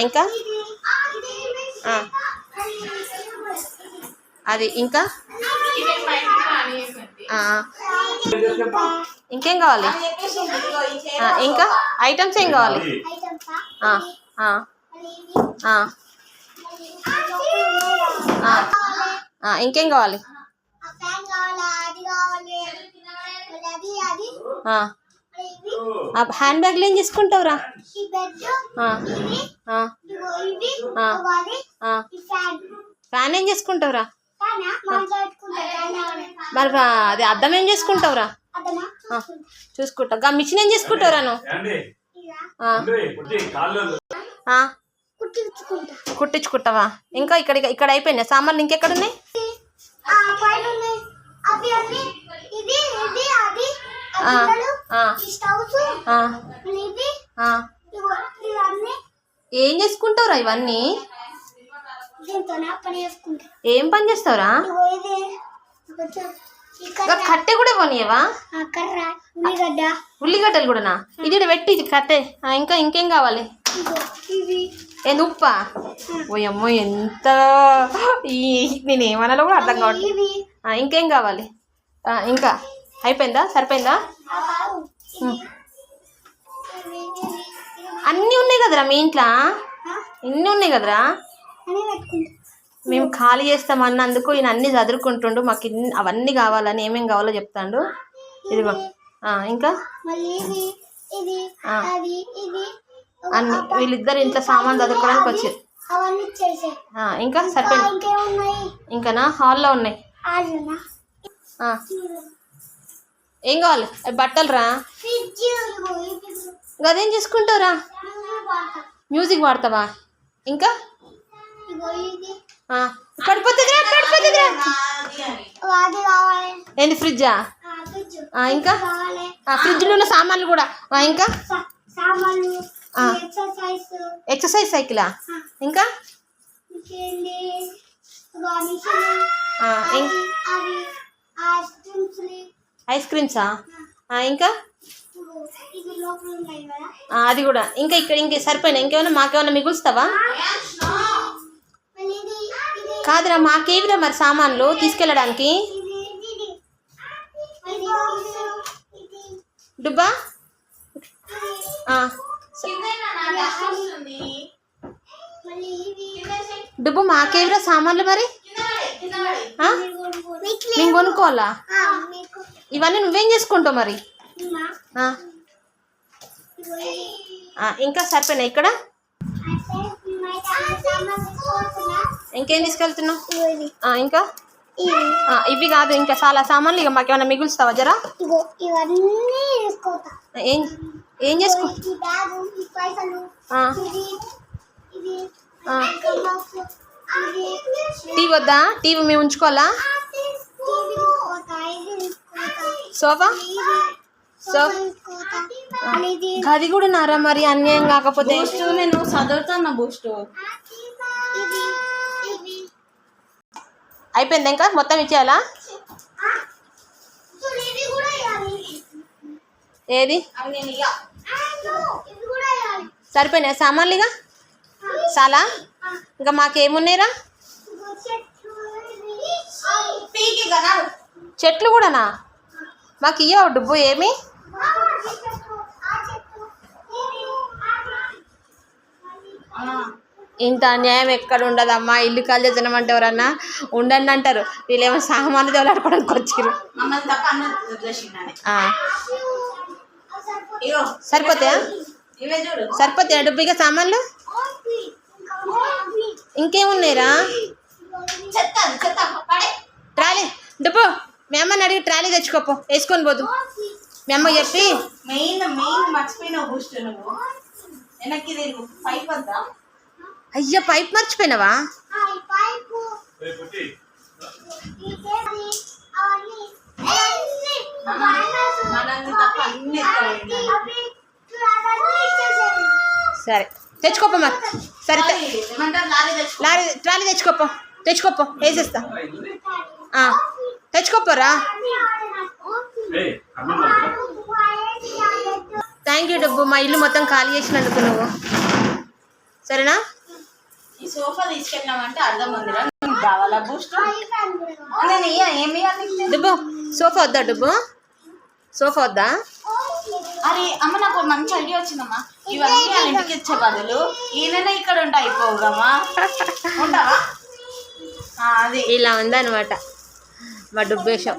ఇంకా? అది ఇంకా? ఇంకేం కావాలి? ఇంకా? ఐటమ్స్ ఏం కావాలి? ఇంకేం కావాలి. హ్యాండ్ బ్యాగ్లు ఏం చేసుకుంటావురా. ఈ ఫ్యాన్. ఫ్యాన్ ఏం చేసుకుంటావురా? మరి అది అద్దం ఏం చేసుకుంటావురా? గా మిషన్ ఏం చేసుకుంటావురా నువ్వు? కుట్టించుకుంటావా? ఇంకా ఇక్కడ ఇక్కడ అయిపోయినాయి. సామాన్లు ఇంకెక్కడ ఏం చేసుకుంటావురా ఇవన్నీ? ఏం పని చేస్తావురా? కట్టె కూడా కొనియవా? ఉల్లిగడ్డ. ఉల్లిగడ్డలు కూడానా ఇది పెట్టి కట్టె. ఇంకా ఇంకేం కావాలి? ఏంది ఉప్పా? ఓయమ్మో ఎంత ఈ నేను ఏమనాలో కూడా అర్థం కావట్లేదు ఇంకేం కావాలి? ఇంకా అయిపోయిందా? సరిపోయిందా? అన్నీ ఉన్నాయి కదరా మీ ఇంట్లో? ఇన్ని ఉన్నాయి కదరా? మేము ఖాళీ చేస్తామన్నందుకు ఈయన అన్ని చదువుకుంటుండు మాకు ఇన్ని అవన్నీ కావాలని ఏమేమి కావాలో చెప్తాండు. ఇదిగో. ఇంకా? అన్ని వీళ్ళిద్దరు ఇంట్లో సామాన్ చదువుకోవడానికి వచ్చారు ఇంకా సరిపోయింది. ఇంకానా హాల్లో ఉన్నాయి. ఏం కావాలి? బట్టలు రా. అదేం చేసుకుంటావురా. మ్యూజిక్ వాడతావా? ఇంకా? కావాలి. ఏంది ఫ్రిడ్జా? ఇంకా? ఫ్రిడ్జ్లో ఉన్న సామాన్లు కూడా. ఇంకా. ఎక్సర్సైజ్ సైకిలా ఇంకా? ఇంకేంటి ఐస్ క్రీమ్సా? ఇంకా? అది కూడా. ఇంకా ఇక్కడ ఇంక సరిపోయినా? ఇంకేమైనా మాకేమైనా మిగులుస్తావా? కాదురా మాకేవిరా మరి సామాన్లు తీసుకెళ్ళడానికి? డుబ్బా? డుబ్బు మాకేవిరా సామాన్లు మరి? మేము కొనుక్కోవాలా? ఇవన్నీ నువ్వేం చేసుకుంటావు మరి? ఇంకా సరిపోయినా ఇక్కడ? ఇంకేం తీసుకెళ్తున్నావు? ఇంకా? ఇవి కాదు ఇంకా చాలా సామాన్లు. ఇక మాకేమైనా మిగులుస్తావా జరా? ఏం ఏం చేసుకో? టీవీ వద్దా? టీవీ మేము ఉంచుకోవాలా? సోఫా? గది కూడా నారా మరి? అన్యాయం కాకపోతే? నేను చదువుతాను బూస్ట్. అయిపోయింది ఇంకా? మొత్తం ఇచ్చేయాలా? ఏది? అవి నేను ఇక ఇది కూడా ఇవ్వాలి సరిపోయినాయి? సామాన్లు ఇక చాలా? ఇంకా మాకేమున్నాయిరా చెట్లు కూడానా? మాకు ఇయ్యవు డుబ్బు ఏమి? ఇంత అన్యాయం ఎక్కడ ఉండదమ్మా? ఇల్లు కాల్ చేద్దామంటే ఎవరన్నా ఉండండి అంటారు. వీళ్ళేమో సామాన్లు దేవులాడుకోవడానికి వచ్చారు సరిపోతాయా? సరిపోతాయా డుబ్బు ఇక సామాన్లు? ఇంకేమున్నాయిరా? ట్రాలీ. డుబ్బు మీ అమ్మని అడిగి ట్రాలీ తెచ్చుకోపో వేసుకొని పోదు. మీ అమ్మ చెప్పి. మెయిన్ మెయిన్ మర్చిపోయినావు బూస్ట్ నువ్వు. వెనక్కి తిరుగు. పైప్ వద్దా? అయ్యో పైప్ మర్చిపోయినావా? సరే. తెచ్చుకోపో మరి. సరే లారీ తెచ్చుకో. లారీ ట్రాలీ తెచ్చుకోపో. తెచ్చుకోపో. వేసేస్తా. తెచ్చుకోపోరా. థ్యాంక్ యూ డబ్బు. మా ఇల్లు మొత్తం ఖాళీ చేసినందుకు నువ్వు. సరేనా? ఈ సోఫా తీసుకెళ్ళామంటే అర్థం కావాలా బూస్ట్ నీకు? డుబ్బు సోఫా వద్దా డుబ్బు? సోఫా వద్దా? అరే అమ్మ నాకు మంచి ఐడియా వచ్చిందమ్మా. ఇవన్నీ వాళ్ళ ఇంటికి ఇచ్చే బదులు ఈయననే ఇక్కడ ఉంటాయి అయిపోగమ్మా ఉంటావా? అది. ఇలా ఉందన్నమాట. మా డుబ్బేశం